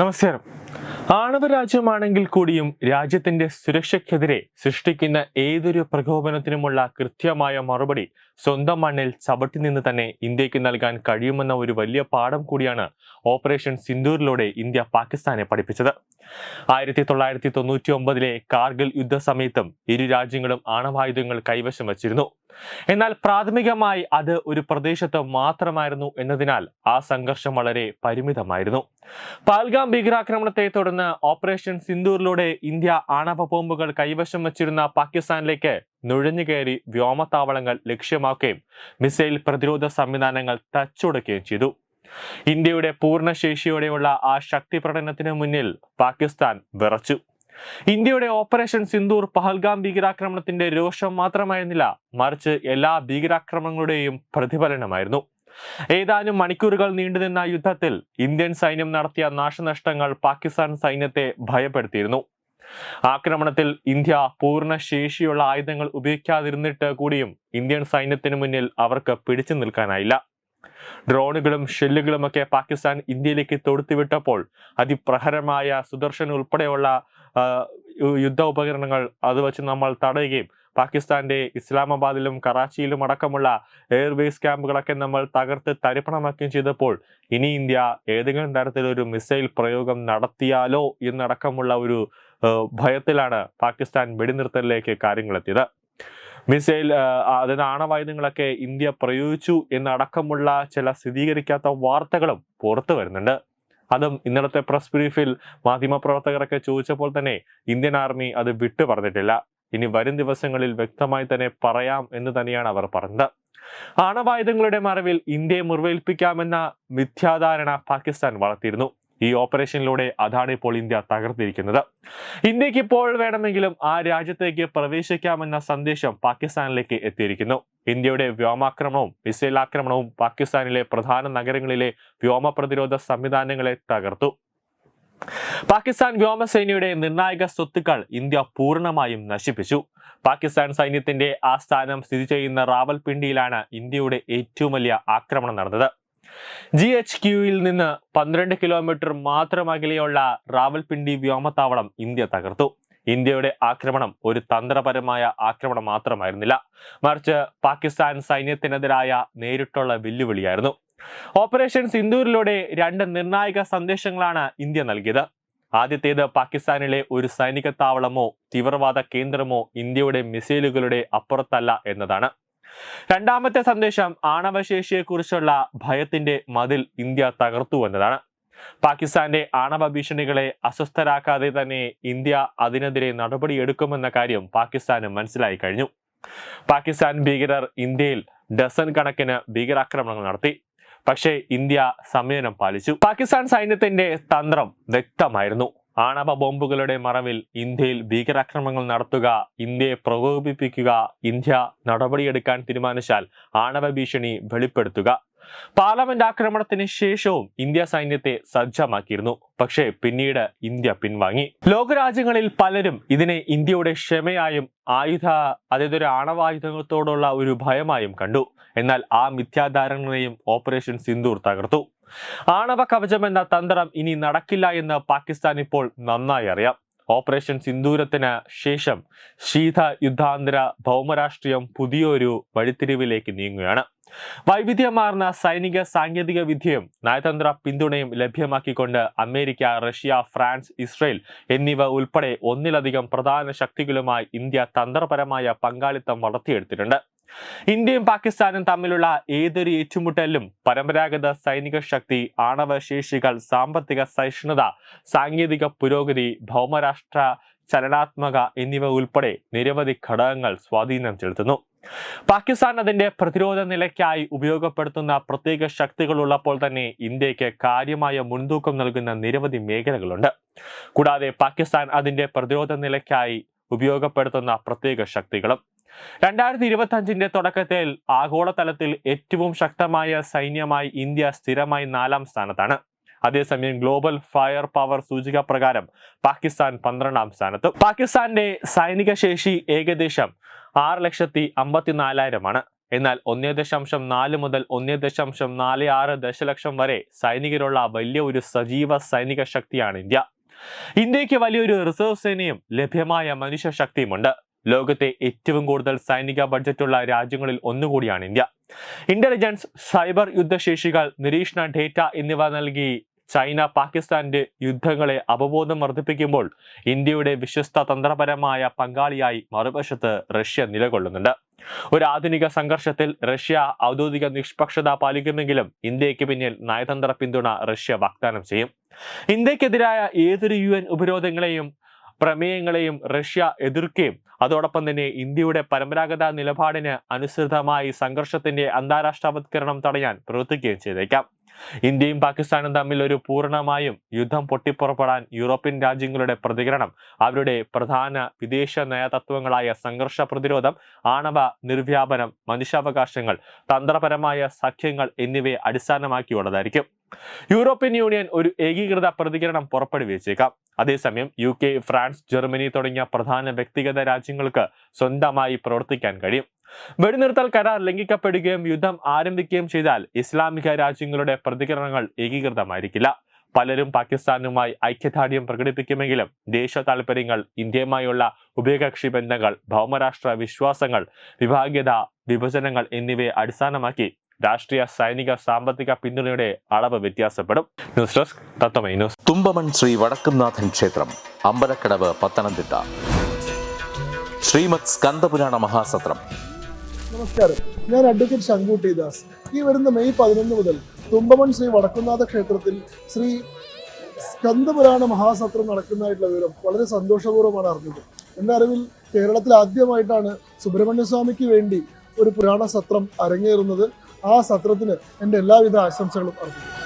നമസ്കാരം. ആണവ രാജ്യമാണെങ്കിൽ കൂടിയും രാജ്യത്തിന്റെ സുരക്ഷയ്ക്കെതിരെ സൃഷ്ടിക്കുന്ന ഏതൊരു പ്രകോപനത്തിനുമുള്ള കൃത്യമായ മറുപടി സ്വന്തം മണ്ണിൽ ചവിട്ടി നിന്ന് തന്നെ ഇന്ത്യയ്ക്ക് നൽകാൻ കഴിയുമെന്ന ഒരു വലിയ പാഠം കൂടിയാണ് ഓപ്പറേഷൻ സിന്ദൂറിലൂടെ ഇന്ത്യ പാകിസ്ഥാനെ പഠിപ്പിച്ചത്. ആയിരത്തി തൊള്ളായിരത്തി തൊണ്ണൂറ്റി ഒമ്പതിലെ കാർഗിൽ യുദ്ധസമയത്തും ഇരു രാജ്യങ്ങളും ആണവായുധങ്ങൾ കൈവശം വച്ചിരുന്നു. എന്നാൽ പ്രാഥമികമായി അത് ഒരു പ്രദേശത്ത് മാത്രമായിരുന്നു എന്നതിനാൽ ആ സംഘർഷം വളരെ പരിമിതമായിരുന്നു. പാൽഗാം ഭീകരാക്രമണത്തെ തുടർന്ന് ഓപ്പറേഷൻ സിന്ദൂറിലൂടെ ഇന്ത്യ ആണവ ബോംബുകൾ കൈവശം വച്ചിരുന്ന പാകിസ്ഥാനിലേക്ക് നുഴഞ്ഞുകയറി വ്യോമത്താവളങ്ങൾ ലക്ഷ്യമാക്കുകയും മിസൈൽ പ്രതിരോധ സംവിധാനങ്ങൾ തച്ചുടയ്ക്കുകയും ചെയ്തു. ഇന്ത്യയുടെ പൂർണശേഷിയോടെയുള്ള ആ ശക്തി പ്രകടനത്തിന് മുന്നിൽ പാകിസ്ഥാൻ വിറച്ചു. ഇന്ത്യയുടെ ഓപ്പറേഷൻ സിന്ദൂർ പഹൽഗാം ഭീകരാക്രമണത്തിന്റെ രോഷം മാത്രമായിരുന്നില്ല മറിച്ച് എല്ലാ ഭീകരാക്രമണങ്ങളുടെയും പ്രതിഫലനമായിരുന്നു. ഏതാനും മണിക്കൂറുകൾ നീണ്ടുനിന്ന യുദ്ധത്തിൽ ഇന്ത്യൻ സൈന്യം നടത്തിയ നാശനഷ്ടങ്ങൾ പാകിസ്ഥാൻ സൈന്യത്തെ ഭയപ്പെടുത്തിയിരുന്നു. ആക്രമണത്തിൽ ഇന്ത്യ പൂർണ ശേഷിയുള്ള ആയുധങ്ങൾ ഉപയോഗിക്കാതിരുന്നിട്ട് കൂടിയും ഇന്ത്യൻ സൈന്യത്തിന് മുന്നിൽ അവർക്ക് പിടിച്ചു നിൽക്കാനായില്ല. ഡ്രോണുകളും ഷെല്ലുകളുമൊക്കെ പാകിസ്ഥാൻ ഇന്ത്യയിലേക്ക് തൊടുത്തുവിട്ടപ്പോൾ അതിപ്രഹരമായ സുദർശൻ ഉൾപ്പെടെയുള്ള യുദ്ധ ഉപകരണങ്ങൾ അത് വച്ച് നമ്മൾ തടയുകയും പാകിസ്ഥാന്റെ ഇസ്ലാമാബാദിലും കറാച്ചിയിലും അടക്കമുള്ള എയർബേസ് ക്യാമ്പുകളൊക്കെ നമ്മൾ തകർത്ത് തരിപ്പണമാക്കുകയും ചെയ്തപ്പോൾ ഇനി ഇന്ത്യ ഏതെങ്കിലും തരത്തിലൊരു മിസൈൽ പ്രയോഗം നടത്തിയാലോ എന്നടക്കമുള്ള ഒരു ഭയത്തിലാണ് പാകിസ്ഥാൻ വെടിനിർത്തലിലേക്ക് കാര്യങ്ങളെത്തിയത്. മിസൈൽ അതായത് ആണവായുധങ്ങളൊക്കെ ഇന്ത്യ പ്രയോഗിച്ചു എന്നടക്കമുള്ള ചില സ്ഥിരീകരിക്കാത്ത വാർത്തകളും പുറത്തു വരുന്നുണ്ട്. അതും ഇന്നലത്തെ പ്രസ് ബ്രീഫിൽ മാധ്യമപ്രവർത്തകരൊക്കെ ചോദിച്ചപ്പോൾ തന്നെ ഇന്ത്യൻ ആർമി അത് വിട്ടു പറഞ്ഞിട്ടില്ല. ഇനി വരും ദിവസങ്ങളിൽ വ്യക്തമായി തന്നെ പറയാം എന്ന് തന്നെയാണ് അവർ പറഞ്ഞത്. ആണവായുധങ്ങളുടെ മറവിൽ ഇന്ത്യയെ മുറിവേൽപ്പിക്കാമെന്ന മിഥ്യാധാരണ പാകിസ്ഥാൻ വളർത്തിയിരുന്നു. ഈ ഓപ്പറേഷനിലൂടെ അതാണ് ഇപ്പോൾ ഇന്ത്യ തകർത്തിരിക്കുന്നത്. ഇന്ത്യയ്ക്ക് ഇപ്പോൾ വേണമെങ്കിലും ആ രാജ്യത്തേക്ക് പ്രവേശിക്കാമെന്ന സന്ദേശം പാകിസ്ഥാനിലേക്ക് എത്തിയിരിക്കുന്നു. ഇന്ത്യയുടെ വ്യോമാക്രമണവും മിസൈൽ ആക്രമണവും പാകിസ്ഥാനിലെ പ്രധാന നഗരങ്ങളിലെ വ്യോമ പ്രതിരോധ സംവിധാനങ്ങളെ തകർത്തു. പാകിസ്ഥാൻ വ്യോമസേനയുടെ നിർണായക സ്വത്തുക്കൾ ഇന്ത്യ പൂർണമായും നശിപ്പിച്ചു. പാകിസ്ഥാൻ സൈന്യത്തിന്റെ ആസ്ഥാനം സ്ഥിതി ചെയ്യുന്ന റാവൽപിണ്ടിയിലാണ് ഇന്ത്യയുടെ ഏറ്റവും വലിയ ആക്രമണം നടന്നത്. ജി എച്ച് ക്യൂയിൽ നിന്ന് പന്ത്രണ്ട് കിലോമീറ്റർ മാത്രം അകലെയുള്ള റാവൽപിണ്ടി വ്യോമത്താവളം ഇന്ത്യ തകർത്തു. ഇന്ത്യയുടെ ആക്രമണം ഒരു തന്ത്രപരമായ ആക്രമണം മാത്രമായിരുന്നില്ല. മറിച്ച് പാകിസ്ഥാൻ സൈന്യത്തിനെതിരായ നേരിട്ടുള്ള വെല്ലുവിളിയായിരുന്നു. ഓപ്പറേഷൻ സിന്ദൂരിലൂടെ രണ്ട് നിർണായക സന്ദേശങ്ങളാണ് ഇന്ത്യ നൽകിയത്. ആദ്യത്തേത് പാകിസ്ഥാനിലെ ഒരു സൈനിക താവളമോ തീവ്രവാദ കേന്ദ്രമോ ഇന്ത്യയുടെ മിസൈലുകളുടെ അപ്പുറത്തല്ല എന്നതാണ്. രണ്ടാമത്തെ സന്ദേശം ആണവശേഷിയെക്കുറിച്ചുള്ള ഭയത്തിന്റെ മതിൽ ഇന്ത്യ തകർത്തു എന്നതാണ്. പാകിസ്ഥാന്റെ ആണവ ഭീഷണികളെ അസ്വസ്ഥരാക്കാതെ തന്നെ ഇന്ത്യ അതിനെതിരെ നടപടിയെടുക്കുമെന്ന കാര്യം പാകിസ്ഥാന് മനസ്സിലായി കഴിഞ്ഞു. പാകിസ്ഥാൻ ഭീകരർ ഇന്ത്യയിൽ ഡസൻ കണക്കിന് ഭീകരാക്രമണങ്ങൾ നടത്തി. പക്ഷേ ഇന്ത്യ സംയമനം പാലിച്ചു. പാകിസ്ഥാൻ സൈന്യത്തിന്റെ തന്ത്രം വ്യക്തമായിരുന്നു. ആണവ ബോംബുകളുടെ മറവിൽ ഇന്ത്യയിൽ ഭീകരാക്രമണങ്ങൾ നടത്തുക ഇന്ത്യയെ പ്രകോപിപ്പിക്കുക ഇന്ത്യ നടപടിയെടുക്കാൻ തീരുമാനിച്ചാൽ ആണവ ഭീഷണി വെളിപ്പെടുത്തുക. പാർലമെന്റ് ആക്രമണത്തിന് ശേഷവും ഇന്ത്യ സൈന്യത്തെ സജ്ജമാക്കിയിരുന്നു. പക്ഷേ പിന്നീട് ഇന്ത്യ പിൻവാങ്ങി. ലോകരാജ്യങ്ങളിൽ പലരും ഇതിനെ ഇന്ത്യയുടെ ക്ഷമയായും ആയുധ അതായത് ഒരു ആണവായുധത്തോടുള്ള ഒരു ഭയമായും കണ്ടു. എന്നാൽ ആ മിഥ്യാധാരണകളെയും ഓപ്പറേഷൻ സിന്ദൂർ തകർത്തു. ആണവ കവചം എന്ന തന്ത്രം ഇനി നടക്കില്ല എന്ന് പാകിസ്ഥാൻ ഇപ്പോൾ നന്നായി അറിയാം. ഓപ്പറേഷൻ സിന്ദൂരത്തിന് ശേഷം ശീത യുദ്ധാന്തര ഭൗമരാഷ്ട്രീയം പുതിയൊരു വഴിത്തിരിവിലേക്ക് നീങ്ങുകയാണ്. വൈവിധ്യമാർന്ന സൈനിക സാങ്കേതിക വിദ്യയും നയതന്ത്ര പിന്തുണയും ലഭ്യമാക്കിക്കൊണ്ട് അമേരിക്ക റഷ്യ ഫ്രാൻസ് ഇസ്രയേൽ എന്നിവ ഉൾപ്പെടെ ഒന്നിലധികം പ്രധാന ശക്തികളുമായി ഇന്ത്യ തന്ത്രപരമായ പങ്കാളിത്തം വളർത്തിയെടുത്തിട്ടുണ്ട്. ഇന്ത്യയും പാകിസ്ഥാനും തമ്മിലുള്ള ഏതൊരു ഏറ്റുമുട്ടലിലും പരമ്പരാഗത സൈനിക ശക്തി ആണവശേഷികൾ സാമ്പത്തിക സഹിഷ്ണുത സാങ്കേതിക പുരോഗതി ഭൗമരാഷ്ട്ര ചലനാത്മക എന്നിവ ഉൾപ്പെടെ നിരവധി ഘടകങ്ങൾ സ്വാധീനം ചെലുത്തുന്നു. പാകിസ്ഥാൻ അതിന്റെ പ്രതിരോധ നിലയ്ക്കായി ഉപയോഗപ്പെടുത്തുന്ന പ്രത്യേക ശക്തികൾ ഉള്ളപ്പോൾ തന്നെ ഇന്ത്യയ്ക്ക് കാര്യമായ മുൻതൂക്കം നൽകുന്ന നിരവധി മേഖലകളുണ്ട്. കൂടാതെ പാകിസ്ഥാൻ അതിന്റെ പ്രതിരോധ നിലയ്ക്കായി ഉപയോഗപ്പെടുത്തുന്ന പ്രത്യേക ശക്തികളും. രണ്ടായിരത്തി ഇരുപത്തി അഞ്ചിന്റെ തുടക്കത്തിൽ ആഗോളതലത്തിൽ ഏറ്റവും ശക്തമായ സൈന്യമായി ഇന്ത്യ സ്ഥിരമായി നാലാം സ്ഥാനത്താണ്. അതേസമയം ഗ്ലോബൽ ഫയർ പവർ സൂചിക പ്രകാരം പാകിസ്ഥാൻ പന്ത്രണ്ടാം സ്ഥാനത്ത്. പാകിസ്ഥാന്റെ സൈനിക ശേഷി ഏകദേശം ആറ് ലക്ഷത്തി അമ്പത്തിനാലായിരമാണ്. എന്നാൽ ഒന്നേ ദശാംശം നാല് മുതൽ ഒന്നേ ദശാംശം നാല് ആറ് ദശലക്ഷം വരെ സൈനികരുള്ള വലിയ ഒരു സജീവ സൈനിക ശക്തിയാണ് ഇന്ത്യ. ഇന്ത്യയ്ക്ക് വലിയൊരു റിസർവ് സേനയും ലഭ്യമായ മനുഷ്യ ശക്തിയുമുണ്ട്. ലോകത്തെ ഏറ്റവും കൂടുതൽ സൈനിക ബഡ്ജറ്റുള്ള രാജ്യങ്ങളിൽ ഒന്നുകൂടിയാണ് ഇന്ത്യ. ഇന്റലിജൻസ് സൈബർ യുദ്ധശേഷികൾ നിരീക്ഷണ ഡേറ്റ എന്നിവ നൽകി ചൈന പാകിസ്ഥാന്റെ യുദ്ധങ്ങളെ അവബോധം വർദ്ധിപ്പിക്കുമ്പോൾ ഇന്ത്യയുടെ വിശ്വസ്ത തന്ത്രപരമായ പങ്കാളിയായി മറുവശത്ത് റഷ്യ നിലകൊള്ളുന്നുണ്ട്. ഒരു ആധുനിക സംഘർഷത്തിൽ റഷ്യ ഔദ്യോഗിക നിഷ്പക്ഷത പാലിക്കുമെങ്കിലും ഇന്ത്യയ്ക്ക് പിന്നിൽ നയതന്ത്ര പിന്തുണ റഷ്യ വാഗ്ദാനം ചെയ്യും. ഇന്ത്യക്കെതിരായ ഏതൊരു യു എൻ ഉപരോധങ്ങളെയും പ്രമേയങ്ങളെയും റഷ്യ എതിർക്കുകയും അതോടൊപ്പം തന്നെ ഇന്ത്യയുടെ പരമ്പരാഗത നിലപാടിന് അനുസൃതമായി സംഘർഷത്തിന്റെ അന്താരാഷ്ട്രവത്കരണം തടയാൻ പ്രവർത്തിക്കുകയും ചെയ്തേക്കാം. ഇന്ത്യയും പാകിസ്ഥാനും തമ്മിൽ ഒരു പൂർണമായും യുദ്ധം പൊട്ടിപ്പുറപ്പെടാൻ യൂറോപ്യൻ രാജ്യങ്ങളുടെ പ്രതികരണം അവരുടെ പ്രധാന വിദേശ നയതത്വങ്ങളായ സംഘർഷ പ്രതിരോധം ആണവ നിർവ്യാപനം മനുഷ്യാവകാശങ്ങൾ തന്ത്രപരമായ സഖ്യങ്ങൾ എന്നിവയെ അടിസ്ഥാനമാക്കിയുള്ളതായിരിക്കും. യൂറോപ്യൻ യൂണിയൻ ഒരു ഏകീകൃത പ്രതികരണം പുറപ്പെടുവിച്ചേക്കാം. അതേസമയം യു കെ ഫ്രാൻസ് ജർമ്മനി തുടങ്ങിയ പ്രധാന വ്യക്തിഗത രാജ്യങ്ങൾക്ക് സ്വന്തമായി പ്രവർത്തിക്കാൻ കഴിയും. വെടിനിർത്തൽ കരാർ ലംഘിക്കപ്പെടുകയും യുദ്ധം ആരംഭിക്കുകയും ചെയ്താൽ ഇസ്ലാമിക രാജ്യങ്ങളുടെ പ്രതികരണങ്ങൾ ഏകീകൃതമായിരിക്കില്ല. പലരും പാകിസ്ഥാനുമായി ഐക്യദാർഢ്യം പ്രകടിപ്പിക്കുമെങ്കിലും ദേശീയ താൽപര്യങ്ങൾ ഇന്ത്യയുമായുള്ള ഉഭയകക്ഷി ബന്ധങ്ങൾ ഭൗമരാഷ്ട്ര വിശ്വാസങ്ങൾ വിഭാഗീയത വിഭജനങ്ങൾ എന്നിവയെ അടിസ്ഥാനമാക്കി രാഷ്ട്രീയ സൈനിക സാമ്പത്തിക പിന്തുണയുടെ അളവ് വ്യത്യാസപ്പെടും. News desk Tatwamayi news. Thumpamon Sree Vadakkumnathan ക്ഷേത്രം അമ്പലക്കടവ് പത്തനംതിട്ട. ശ്രീമത് സ്കന്ദപുരാണ മഹാസത്രം നമസ്കാരം. ഞാൻ അഡ്വക്കേറ്റ് ശങ്കുട്ടി ദാസ് ഈ വരുന്ന മെയ് പതിനൊന്ന് മുതൽ തുമ്പമൺ ശ്രീ വടക്കുന്നാഥ ക്ഷേത്രത്തിൽ ശ്രീ സ്കന്ദപുരാണ മഹാസത്രം നടക്കുന്നതായിട്ടുള്ള വിവരം വളരെ സന്തോഷപൂർവമാണ് അറിഞ്ഞത്. എന്റെ അറിവിൽ കേരളത്തിൽ ആദ്യമായിട്ടാണ് സുബ്രഹ്മണ്യസ്വാമിക്ക് വേണ്ടി ഒരു പുരാണ സത്രം അരങ്ങേറുന്നത്. ആ സത്രത്തിന് എന്റെ എല്ലാവിധ ആശംസകളും അർപ്പിക്കുന്നു.